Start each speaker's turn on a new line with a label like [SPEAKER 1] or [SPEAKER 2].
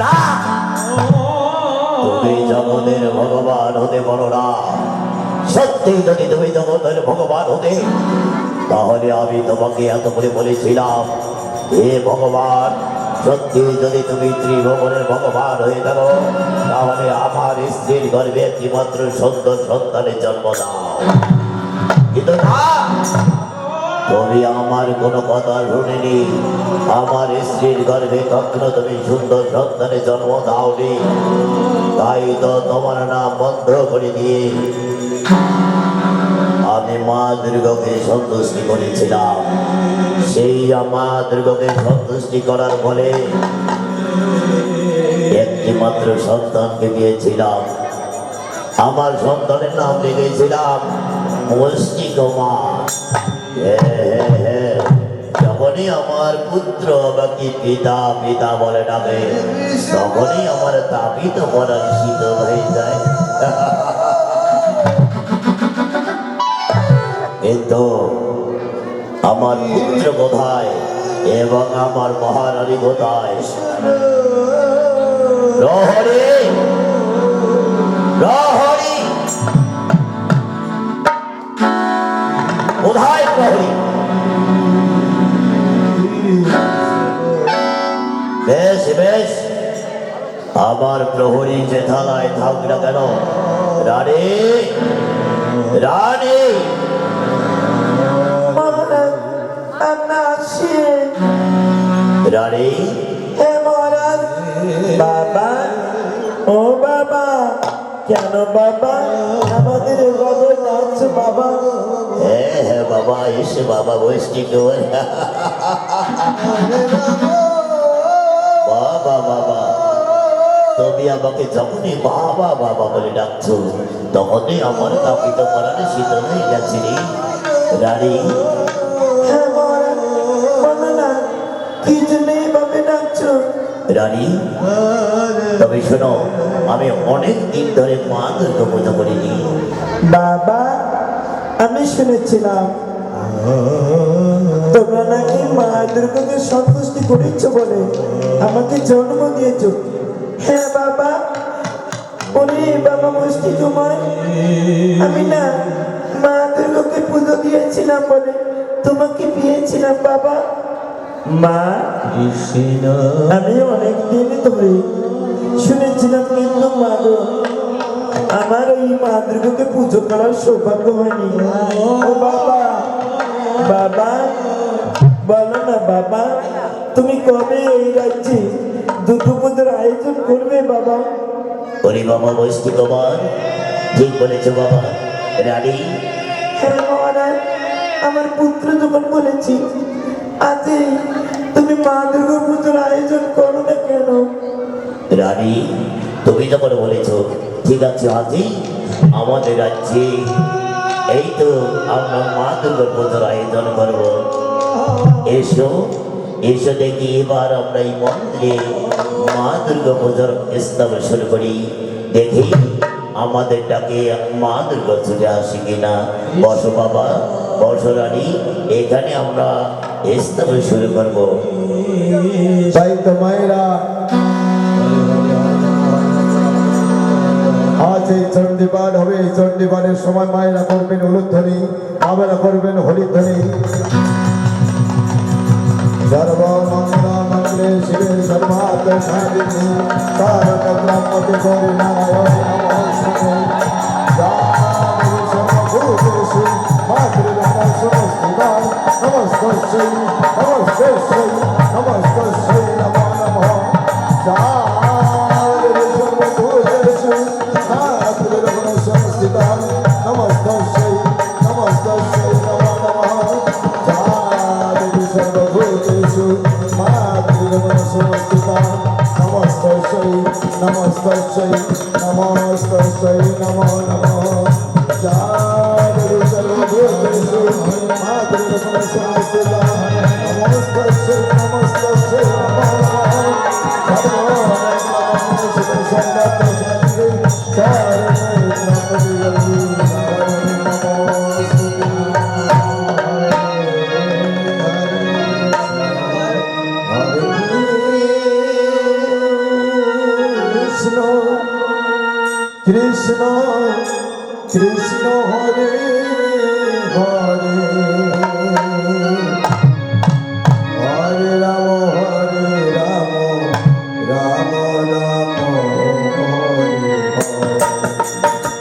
[SPEAKER 1] না তুমি জগতের ভগবান হতে পারো না সত্যি যদি তুমি জগতের ভগবান হতে তাহলে আমি তোমাকে এত করে বলেছিলাম হে ভগবান সত্যি যদি তুমি ত্রিভুবনের ভগবান হয়ে থাকো তাহলে আমার স্ত্রীর গর্ভে একটিমাত্র সুন্দর সন্তানের জন্ম দাও কিন্তু না তুমি আমার কোনো কথা শুনিনি। আমার স্ত্রীর গর্ভে কখনো তুমি সুন্দর সন্তানের জন্ম দাওনি। তাই তো তোমার নাম বন্ধ করে দিয়ে আমি মা দুর্গাকে সন্তুষ্টি করেছিলাম। সেই মা দুর্গাকে সন্তুষ্টি করার ফলে একটি মাত্র সন্তানকে দিয়েছিলাম। আমার সন্তানের নাম লিখেছিলাম মুষ্টি যখনই আমার পুত্র আমাকে পিতা পিতা বলে ডাকে, তখনই আমার তাপিত করার শীতল হয়ে যায়। কিন্তু আমার পুত্র কোথায় এবং আমার মহারানী কোথায়? প্রহরী! বেশ বেশ। আমার প্রহরী যেথালায় থাক না কেন। রানী রানী। রানী।
[SPEAKER 2] বাবা, ও বাবা, কেন বাবা? আমাদের ডাকছো বাবা।
[SPEAKER 1] হ্যাঁ হ্যাঁ বাবা এসে বাবা বসছি তোমার বাবা বাবা তুমি আমাকে যখনই বাবা বাবা বলে ডাকছো তখনই আমার কাপিত করার শীতল হয়ে গেছে রে। রানী। রানী তবে শোনো আমি অনেক দিন ধরে মা দুর্গা পূজা করিনি।
[SPEAKER 2] বাবা আমি শুনেছিলাম। তোমরা নাকি মা দুর্গাকে সন্তুষ্টি করেছ বলে আমাকে জন্ম দিয়েছ? হ্যাঁ বাবা ওরে বাবা মুষ্টি তোমার আমি না মা দুর্গাকে পুজো দিয়েছিলাম বলে তোমাকে পেয়েছিলাম বাবা। মা আমি অনেক দিন ধরে শুনেছিলাম কিন্তু মা আমার এই মা দুর্গাকে পুজো করার সৌভাগ্য হয়নি। ও বাবা বাবা বলো না বাবা তুমি কবে এই রাজ্যে দুর্গা পুজোর আয়োজন করবে বাবা?
[SPEAKER 1] ওরে বাবা বসছি তোমার ঠিক বলেছ বাবা। রানী?
[SPEAKER 2] হ্যাঁ মহারাজ আমার পুত্র যখন বলেছি আজই তুমি মা দুর্গা পুজোর আয়োজন করো না কেন?
[SPEAKER 1] রানী তুমি যখন বলেছ ঠিক আছে আজই আমাদের রাজ্যে এই তো আমরা মা দুর্গার পুজোর আয়োজন করব। এসো এসো দেখি এবার আমরা এই মন্দিরে মা দুর্গা পুজোর স্থাপন শুরু করি। দেখি আমাদের ডাকে মা দুর্গা চলে আসে কিনা। বসো বাবা, বসো রানী, এখানে আমরা স্থাপন শুরু করব।
[SPEAKER 3] মায়েরা আজ এই চণ্ডীপাঠ হবে। এই চণ্ডীপাঠের সময় মায়েরা করবেন হলুধ্বনি বাবারা করবেন হরিধ্বনি সর্বমঙ্গলে শিবে সর্বাত সাধিনী তারক ব্রহ্মতে গৌরী নারায়ণ নমস্তে। জানি মাতৃরমসমস্তিকার নমস্তস্যৈ নমস্তস্যৈ নমস্তস্যৈ নমো নমঃ জানি সর্বভূতেষু মাতৃরমসমস্তিকার নমস্তস্যৈ নমস্তস্যৈ নমো নমঃ কৃষ্ণ কৃষ্ণ হরে হরে।